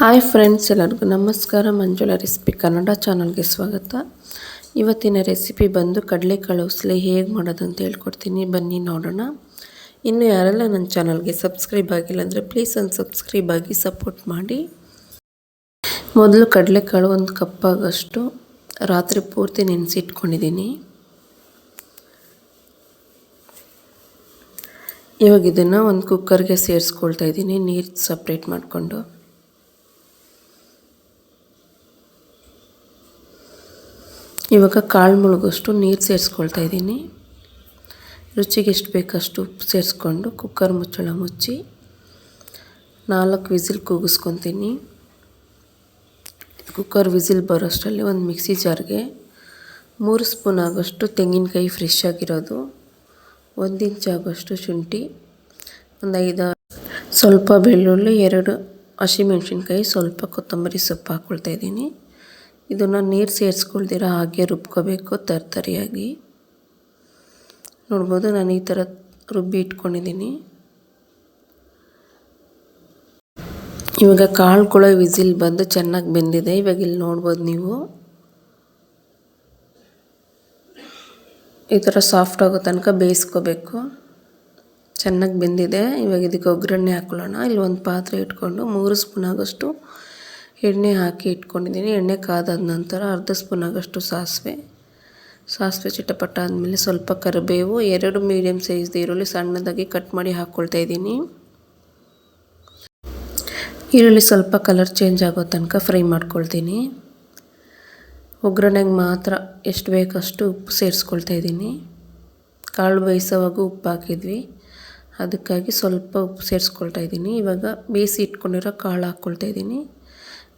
Hi friends, ಎಲ್ಲರಿಗೂ ನಮಸ್ಕಾರ. ಮಂಜುಳ recipe Kannada ಚಾನಲ್ಗೆ ಸ್ವಾಗತ. ಇವತ್ತಿನ ರೆಸಿಪಿ ಬಂದು ಕಡಲೆಕಾಳು ಉಸಲಿ ಹೇಗೆ ಮಾಡೋದು ಅಂತ ಹೇಳ್ಕೊಡ್ತೀನಿ. ಬನ್ನಿ ನೋಡೋಣ. ಇನ್ನು ಯಾರೆಲ್ಲ ನನ್ನ ಚಾನಲ್ಗೆ ಸಬ್ಸ್ಕ್ರೈಬ್ ಆಗಿಲ್ಲ ಅಂದರೆ ಪ್ಲೀಸ್ ಒಂದು ಸಬ್ಸ್ಕ್ರೈಬ್ ಆಗಿ ಸಪೋರ್ಟ್ ಮಾಡಿ. ಮೊದಲು ಕಡಲೆಕಾಳು ಒಂದು ಕಪ್ಪಾಗಷ್ಟು ರಾತ್ರಿ ಪೂರ್ತಿ ನೆನೆಸಿಟ್ಕೊಂಡಿದ್ದೀನಿ. ಇವಾಗ ಇದನ್ನು ಒಂದು ಕುಕ್ಕರ್ಗೆ ಸೇರಿಸ್ಕೊಳ್ತಾ ಇದ್ದೀನಿ, ನೀರು ಸಪ್ರೇಟ್ ಮಾಡಿಕೊಂಡು. ಇವಾಗ ಕಾಳು ಮುಳುಗಷ್ಟು ನೀರು ಸೇರಿಸ್ಕೊಳ್ತಾ ಇದ್ದೀನಿ. ರುಚಿಗೆ ಎಷ್ಟು ಬೇಕಷ್ಟು ಉಪ್ಪು ಸೇರಿಸ್ಕೊಂಡು ಕುಕ್ಕರ್ ಮುಚ್ಚಳ ಮುಚ್ಚಿ ನಾಲ್ಕು ವಿಸಿಲ್ ಕೂಗಿಸ್ಕೊತೀನಿ. ಕುಕ್ಕರ್ ವಿಸಿಲ್ ಬರೋಷ್ಟರಲ್ಲಿ ಒಂದು ಮಿಕ್ಸಿ ಜಾರ್ಗೆ ಮೂರು ಸ್ಪೂನ್ ಆಗೋಷ್ಟು ತೆಂಗಿನಕಾಯಿ ಫ್ರೆಶ್ ಆಗಿರೋದು, ಒಂದು ಇಂಚ್ ಆಗೋಷ್ಟು ಶುಂಠಿ, ಒಂದು ಐದು ಸ್ವಲ್ಪ ಬೆಳ್ಳುಳ್ಳಿ, ಎರಡು ಹಸಿಮೆಣ್ಸಿನ್ಕಾಯಿ, ಸ್ವಲ್ಪ ಕೊತ್ತಂಬರಿ ಸೊಪ್ಪು ಹಾಕ್ಕೊಳ್ತಾ ಇದ್ದೀನಿ. ಇದನ್ನು ನೀರು ಸೇರಿಸ್ಕೊಳ್ದಿರ ಹಾಗೆ ರುಬ್ಕೋಬೇಕು ತರ್ತರಿಯಾಗಿ ನೋಡ್ಬೋದು ನಾನು ಈ ಥರ ರುಬ್ಬಿ ಇಟ್ಕೊಂಡಿದ್ದೀನಿ ಇವಾಗ ಕಾಳುಗಳ ವಿಸಿಲ್ ಬಂದು ಚೆನ್ನಾಗಿ ಬೆಂದಿದೆ. ಇವಾಗ ಇಲ್ಲಿ ನೋಡ್ಬೋದು ನೀವು. ಈ ಥರ ಸಾಫ್ಟ್ ಆಗೋ ತನಕ ಬೇಯಿಸ್ಕೋಬೇಕು. ಚೆನ್ನಾಗಿ ಬೆಂದಿದೆ. ಇವಾಗ ಇದಕ್ಕೆ ಒಗ್ಗರಣೆ ಹಾಕೊಳ್ಳೋಣ. ಇಲ್ಲಿ ಒಂದು ಪಾತ್ರೆ ಇಟ್ಕೊಂಡು ಮೂರು ಸ್ಪೂನ್ ಆಗೋಷ್ಟು ಎಣ್ಣೆ ಹಾಕಿ ಇಟ್ಕೊಂಡಿದ್ದೀನಿ. ಎಣ್ಣೆ ಕಾದಾದ ನಂತರ ಅರ್ಧ ಸ್ಪೂನ್ ಆಗೋಷ್ಟು ಸಾಸಿವೆ. ಸಾಸಿವೆ ಚಿಟಪಟ ಆದಮೇಲೆ ಸ್ವಲ್ಪ ಕರಿಬೇವು. ಎರಡು ಮೀಡಿಯಮ್ ಸೈಜ್ದು ಈರುಳ್ಳಿ ಸಣ್ಣದಾಗಿ ಕಟ್ ಮಾಡಿ ಹಾಕ್ಕೊಳ್ತಾ ಇದ್ದೀನಿ. ಈರುಳ್ಳಿ ಸ್ವಲ್ಪ ಕಲರ್ ಚೇಂಜ್ ಆಗೋ ತನಕ ಫ್ರೈ ಮಾಡ್ಕೊಳ್ತೀನಿ. ಒಗ್ಗರಣೆಗೆ ಮಾತ್ರ ಎಷ್ಟು ಬೇಕಷ್ಟು ಉಪ್ಪು ಸೇರಿಸ್ಕೊಳ್ತಾ ಇದ್ದೀನಿ. ಕಾಳು ಬೇಯಿಸೋವಾಗ ಉಪ್ಪು ಹಾಕಿದ್ವಿ. ಅದಕ್ಕಾಗಿ ಸ್ವಲ್ಪ ಉಪ್ಪು ಸೇರಿಸ್ಕೊಳ್ತಾ ಇದ್ದೀನಿ. ಇವಾಗ ಬೇಯಿಸಿ ಇಟ್ಕೊಂಡಿರೋ ಕಾಳು ಹಾಕ್ಕೊಳ್ತಾ ಇದ್ದೀನಿ.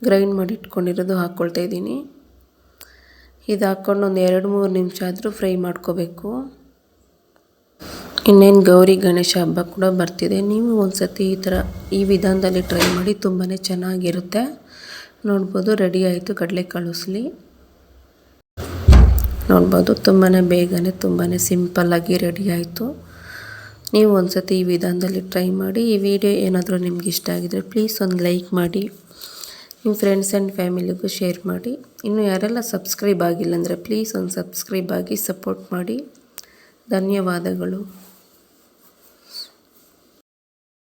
ಗ್ರೈಂಡ್ ಮಾಡಿ ಇಟ್ಕೊಂಡಿರೋದು ಹಾಕ್ಕೊಳ್ತಾ ಇದ್ದೀನಿ. ಇದು ಹಾಕ್ಕೊಂಡು ಒಂದು ಎರಡು ಮೂರು ನಿಮಿಷ ಆದರೂ ಫ್ರೈ ಮಾಡ್ಕೋಬೇಕು. ಇನ್ನೇನು ಗೌರಿ ಗಣೇಶ ಹಬ್ಬ ಕೂಡ ಬರ್ತಿದೆ. ನೀವು ಒಂದು ಸತಿ ಈ ಥರ ಈ ವಿಧಾನದಲ್ಲಿ ಟ್ರೈ ಮಾಡಿ ತುಂಬಾ ಚೆನ್ನಾಗಿರುತ್ತೆ. ನೋಡ್ಬೋದು, ರೆಡಿ ಆಯಿತು, ಕಡಲೆ ಕಳಿಸ್ಲಿ. ನೋಡ್ಬೋದು ತುಂಬಾ ಬೇಗನೆ ತುಂಬಾ ಸಿಂಪಲ್ಲಾಗಿ ರೆಡಿ ಆಯಿತು. ನೀವು ಒಂದು ಸತಿ ಈ ವಿಧಾನದಲ್ಲಿ ಟ್ರೈ ಮಾಡಿ, ಈ ವಿಡಿಯೋ ಏನಾದರೂ ನಿಮ್ಗೆ ಇಷ್ಟ ಆಗಿದರೆ ಪ್ಲೀಸ್ ಒಂದು ಲೈಕ್ ಮಾಡಿ. ನಿಮ್ಮ ಫ್ರೆಂಡ್ಸ್ ಆ್ಯಂಡ್ ಫ್ಯಾಮಿಲಿಗೂ ಶೇರ್ ಮಾಡಿ. ಇನ್ನು ಯಾರೆಲ್ಲ ಸಬ್ಸ್ಕ್ರೈಬ್ ಆಗಿಲ್ಲ ಅಂದರೆ ಪ್ಲೀಸ್ ಒಂದು ಸಬ್ಸ್ಕ್ರೈಬ್ ಆಗಿ ಸಪೋರ್ಟ್ ಮಾಡಿ. ಧನ್ಯವಾದಗಳು.